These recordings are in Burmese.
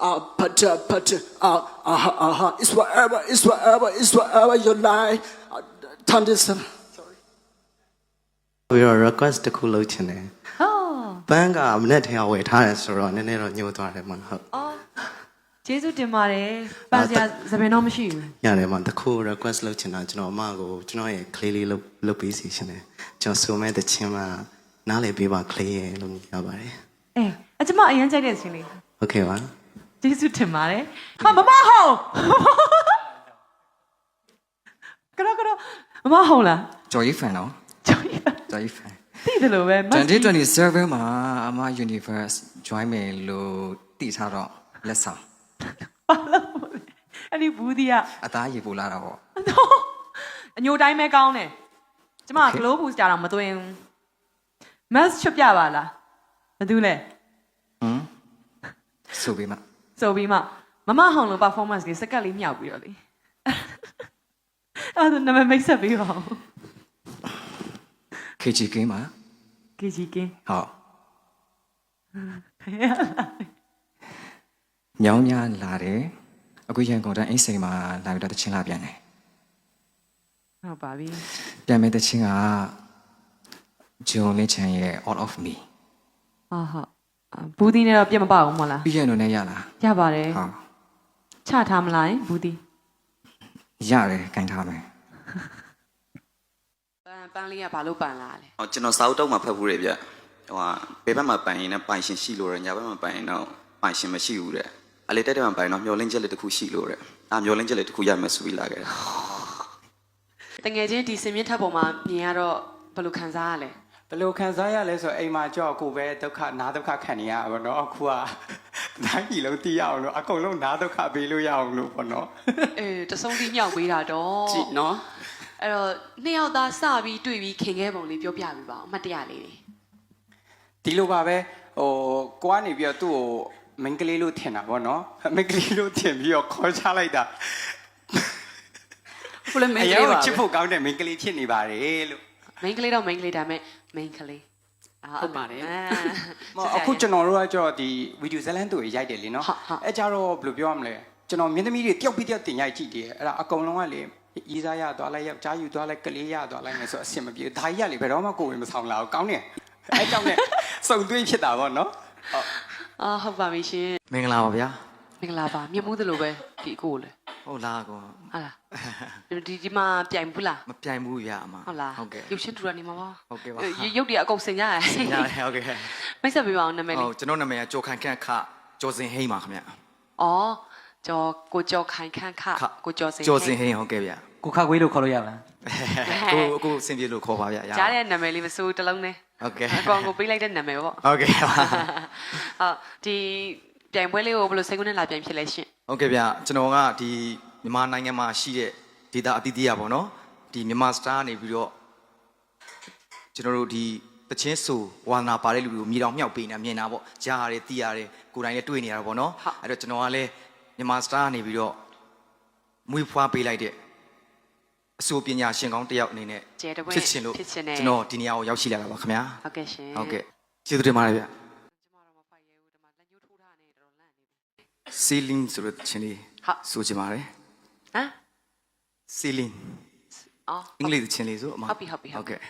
uh, but, uh, but, uh, uh, uh, it's whatever, it's whatever, it's whatever your life. Uh, Tandison. Sorry. ပြီးတော့ request တစ်ခုလုပ်ချင်တယ်။ဟောဘန်းကမနေ့ထဲကဝယ်ထားတယ်ဆိုတော့နည်းနည်းတော့ညှို့သွားတယ်မဟုတ်။အော်ကျေးဇူးတင်ပါတယ်။ပန်စရာသဘင်တော့မရှိဘူး။ညနေမှာတစ်ခု request လုပ်ချင်တာကျွန်တော်အမကိုကျွန်တော်ရဲ့ clay လေးလုပ်လုပ်ပေးစီချင်တယ်။ကျွန်တော်ဆိုမဲ့တခြင်းမှာနားလေပေးပါ clay ရဲ့လို့ညွှန်ပြပါတယ်။အေးအကျမအရင်ကြိုက်တဲ့ခြင်းလေး။ဟုတ်ကဲ့ပါ။ ကျေးဇူးတင်ပါတယ်ဟာမမဟုတ်ကရကရမမဟုတ်လားကျော်ကြီး fan နော်ကျော်ရကျော်ကြီး fan သိတယ်လို့ပဲမတ်ကြီး2027မှာအမ universe join မယ်လို့တည်ထားတော့လက်ဆောင်ဘာလို့လဲအဲ့ဒီဘူးဒီကအသားရေပူလာတာပေါ့အညိုတိုင်းပဲကောင်းတယ်ကျမ glow booster တော့မသွင်းဘူး mask ချွတ်ပြပါလားဘာတူလဲဟမ်ဆိုပြီးမှ ဆိုပြီးမှမမဟောင်လို့ performance လေးစကတ်လေးမြောက်ပြီးတော့လေအဲ့ဒါနာမည်မိတ်ဆက်ပြီးပါဦး KG game မှာ KG ကင်းဟုတ်ညောင်းညာလာတယ်အခုရန်ကုန်တိုင်းအိမ်စိန်မှာလာပြီးတော့တချင်းလာပြန်တယ်ဟုတ်ပါပြီပြန်မဲ့တချင်းကဂျုံလင်းချန်ရဲ့ all of me ဟာဟာ ဘူးဒီနဲ့တော့ပြတ်မပါဘူးမဟုတ်လားပြီးရတော့နဲ့ရလားရပါတယ်ဟုတ်ချထားမလားဘူးဒီရတယ်ကန်ထားမယ်ပန်းပန်းလေးကဘာလို့ပန်လာလဲဟောကျွန်တော်စာအုပ်တော့မှဖတ်ဘူးတယ်ဗျဟိုဟာဘယ်ဘက်မှာပိုင်ရင်လည်းပိုင်ရှင်ရှိလို့ရညာဘက်မှာပိုင်ရင်တော့ပိုင်ရှင်မရှိဘူးတဲ့အလေတက်တက်မှာပိုင်တော့မျောလင်းချက်လေးတစ်ခုရှိလို့တဲ့အာမျောလင်းချက်လေးတစ်ခုရမယ်ဆိုပြီးလာခဲ့တယ်တငယ်ချင်းဒီစင်မြင့်ထပ်ပေါ်မှာမြင်ရတော့ဘယ်လိုခံစားရလဲ ဘယ်လိုခံစားရလဲဆိုအိမ်မှာကြောက်ကိုပဲဒုက္ခနာဒုက္ခခံနေရပါတော့အခုကတိုင်းပြည်လုံးသိရအောင်လို့အကုန်လုံးနာဒုက္ခပေးလို့ရအောင်လို့ပေါ့နော်အေးတဆုံးပြီးမြောက်ပေးတာတော့ကြည့်နော်အဲ့တော့နှစ်ယောက်သားစပြီးတွေ့ပြီးခင်ခဲ့ပုံလေးပြောပြပြပါဦးအမှတ်တရလေးတွေဒီလိုပါပဲဟိုကိုကနေပြီးတော့သူ့ကိုမင်္ဂလေးလို့ထင်တာပေါ့နော်မင်္ဂလေးလို့ထင်ပြီးတော့ခေါ်ချလိုက်တာခုလည်းမိအန်းကရင်လေးကပါချစ်ပဲဖို့ကောင်းတဲ့မင်္ဂလေးဖြစ်နေပါတယ်လို့မိန်းကလေးတော့မိန်းကလေးဒါပေမဲ့ မိန်းကလေးအာဟုတ်ပါတယ်အာမဟုတ်အခုကျွန်တော်တို့ကကြောက်ဒီဗီဒီယိုဇလန်တူရိုက်တယ်လေနော်ဟုတ်ဟုတ်အဲကြတော့ဘယ်လိုပြောရမလဲကျွန်တော်မြင်းသမီးတွေတယောက်ပြီးတယောက်တင်ရိုက်ကြည့်တယ်အဲ့ဒါအကုန်လုံးကလေရေးစားရသွားလိုက်ယောက်ျားယူသွားလိုက်ကလေးရသွားလိုက်မယ်ဆိုအဆင်မပြေဘူးဒါကြီးကလေဘယ်တော့မှကိုယ်ဝင်မဆောင်လာဘူးကောင်းတယ်အဲကြောင့်ねစုံသွင်းဖြစ်တာပေါ့နော်အာဟုတ်ပါပြီရှင်မင်္ဂလာပါဗျာမင်္ဂလာပါမြတ်မိုးသလိုပဲဒီအကိုလေ ဟုတ်လားကောဟာလားဒီဒီမှာပြိုင်ဘူးလားမပြိုင်ဘူးရအမဟုတ်လားဟုတ်ကဲ့ရုပ်ရှင်တူတာနေမှာပါဟုတ်ကဲ့ပါရုပ်ရုပ်တွေအကုန်စင်ကြရတယ်ရတယ်ဟုတ်ကဲ့မိတ်ဆက်ပေးပါအောင်နာမည်ဟုလေးတ်ကျွန်တော်နာမည်ကကျော်ခိုင်ခန့်ခကျော်စင်ဟိန်းပါခင်ဗျဩကျော်ကိုကျော်ခိုင်ခန့်ခကိုကျော်စင်ကျော်စင်ဟိန်းဟုတ်ကဲ့ဗျကိုခါခွေးလို့ခေါ်လို့ရမလားကိုအခုအဆင်ပြေလို့ခေါ်ပါဗျရကြားတဲ့နာမည်လေးမစိုးတစ်လုံးနဲ့ဟုတ်ကဲ့အကောင်ကိုပေးလိုက်တဲ့နာမည်ပေါ့ဟုတ်ကဲ့ပါဟုတ်ဒီပြိုင်ပွဲလေးကိုဘယ်လိုစိတ်ကူးနဲ့လာပြိုင်ဖြစ်လဲရှင် ဟုတ်ကဲ့ဗျကျွန်တော်ကဒီမြန်မာနိုင်ငံမှာရှိတဲ့ဒေတာအသီးသီးရပါတော့ဒီမြန်မာစတာနေပြီးတော့ကျွန်တော်တို့ဒီတချင်းဆိုဝါသနာပါတဲ့လူတွေကိုမြေတောင်မြောက်ပေးနေတာမြင်တာပေါ့ကြားရတယ်သိရတယ်ကိုယ်တိုင်လည်းတွေ့နေရတာပေါ့နော်အဲ့တော့ကျွန်တော်ကလည်းမြန်မာစတာနေပြီးတော့မွေးဖွားပေးလိုက်တဲ့အဆိုပညာရှင်ကောင်းတစ်ယောက်အနေနဲ့ကျဲတပွဲဖြစ်ချင်လို့ဖြစ်ချင်တယ်ကျွန်တော်ဒီနေရာကိုရောက်ရှိလာတာပါခင်ဗျာဟုတ်ကဲ့ရှင်ဟုတ်ကဲ့ကျေးဇူးတင်ပါတယ်ဗျ ကျမတော့မဖိုက်ရဲဘူးဒီမှာလက်ညှိုးထိုးထားနေတော်တော်လန့်နေပြီ ceiling ဆိုတဲ့ချင်းလေးဟုတ်ဆိုချင်ပါတယ်ဟမ် ceiling အော်အင်္ဂလိပ်သချင်းလေးဆိုအမဟုတ်ပြီဟုတ်ပြီဟုတ်ဟုတ်ပြီကဲ့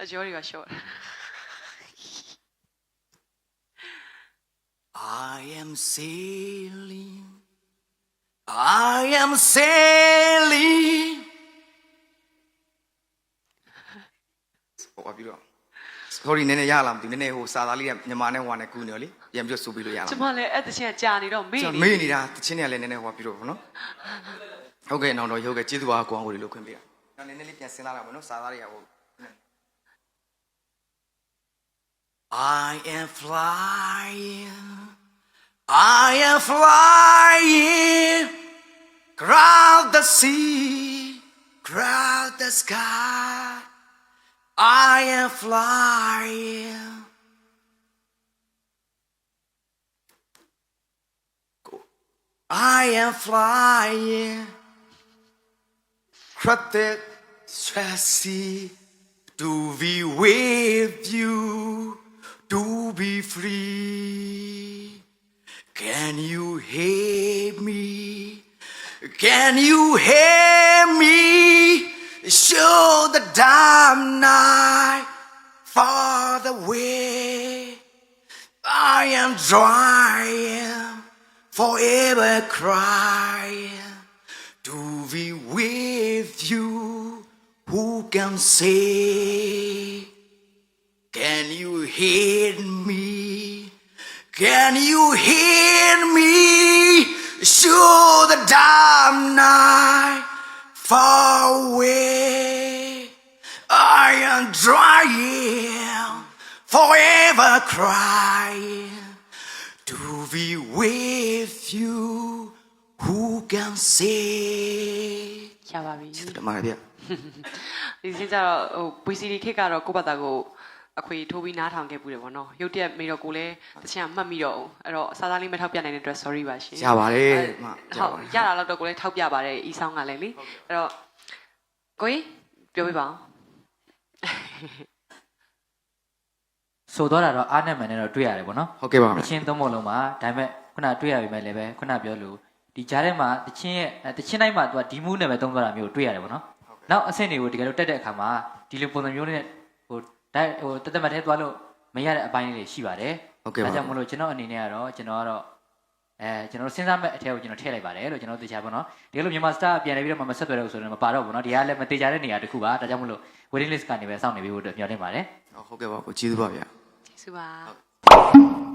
အကျော်တွေက short I am sailing I am sailing ဟိုပါပြီးတော့ sorry နည်းနည်းရလားမသိဘူးနည်းနည်းဟိုစာသားလေးကမြန်မာနဲ့ဟိုနဲ့ကူနေရောလေပြန်ပြီးတော့ဆိုပြီးလို့ရလားကျမလည်းအဲ့တချင်ကကြာနေတော့မေ့ကျွန်နေတော်မေ့နေတာတချင်းတွေကလည်းနည်းနည်းဟိုပါပြီးတော့ဗောနော်ဟုတ်ကဲ့နောက်တော့ဟုတ်ကဲ့ကျေးဇူးပါကိုအောင်ကိုလေးလို့ခွင့်ပေးတာနောက်နည်းနည်းလေးပြန်စဉ်းစားလာပါနော်စာသားတွေကဟို I am flying I am flying Crowd the sea Crowd the sky I am flying. I am flying. Crowded stressy to be with you to be free. Can you hear me? Can you hear me show the damn night far away I am trying forever crying to be with you. Who can say? Can you hear me? Can you hear me? Show the damn night far away. I am trying, forever crying to be with you. Who can say? ရပါပြီတမရဗျဒီစင်းကြတော့ဟိုပွေစီ ဒီခစ်ကတော့ကိုယ့်ဘာသာကိုအခွေထိုးပြီးနားထောင်ခဲ့ပူတယ်ဗောနော်ရုတ်တရက်မေတော့ကိုလည်းတချင်ကမှတ်မိတော့ဘူးအဲ့တော့အစားသားလေးမထောက်ပြနိုင်တဲ့အတွက် sorry ပါရှင်ရပါတယ်အဲ့မဟုတ်ရတာတော့ကိုလည်းထောက်ပြပါတယ်ဤဆောင်ကလည်းလေအဲ့တော့ကိုကြီးပြောပြပါဦးဆိုတော့တာတော့အားနဲ့မှန်နဲ့တော့တွေ့ရတယ်ပေါ့နော်ဟုတ်ကဲ့ပါတမယ်ချင်းသုံးပုံလုံးမှာဒါပေမဲ့ခုနတွေ့ရပြီမဲ့လည်းပဲခုနပြောလို့ဒီကြားထဲမှာတချင်းရဲ့အဲတချင်းတိုင်းမှာသူကဒီမူးနဲ့ပဲသုံးသွားတာမျိုးတွေ့ရတယ်ပေါ့နော်နောက်အဆင့်တွေကိုတကယ်လို့တက်တဲ့အခါမှာဒီလိုပုံစံမျိုးနဲ့ဟို ဒိုင်ဟိုတက်တက်မတ်ထဲသွားလို့မရတဲ့အပိုင်းလေးတွေရှိပါတယ်ဟုတ်ကဲ့ပါဒါကြောင့်မလို့ကျွန်တော်အနေနဲ့ကတော့ကျွန်တော်ကတော့အဲကျွန်တော်စဉ်းစားမဲ့အထက်ကိုကျွန်တော်ထည့်လိုက်ပါတယ်လို့ကျွန်တော်သိချာပေါ့နော်ဒီလိုမြန်မာစတာပြန်နေပြီးတော့မှမဆက်သွယ်တော့ဘူးဆိုတော့မပါတော့ဘူးနော်ဒီကလည်းမတေချာတဲ့နေရာတစ်ခုပါဒါကြောင့်မလို့ waiting list ကနေပဲစောင့်နေပြီးဖို့အတွက်မျှော်လင့်ပါတယ်ဟုတ်ကဲ့ပါကိုကျေးဇူးပါဗျာကျေးဇူးပါ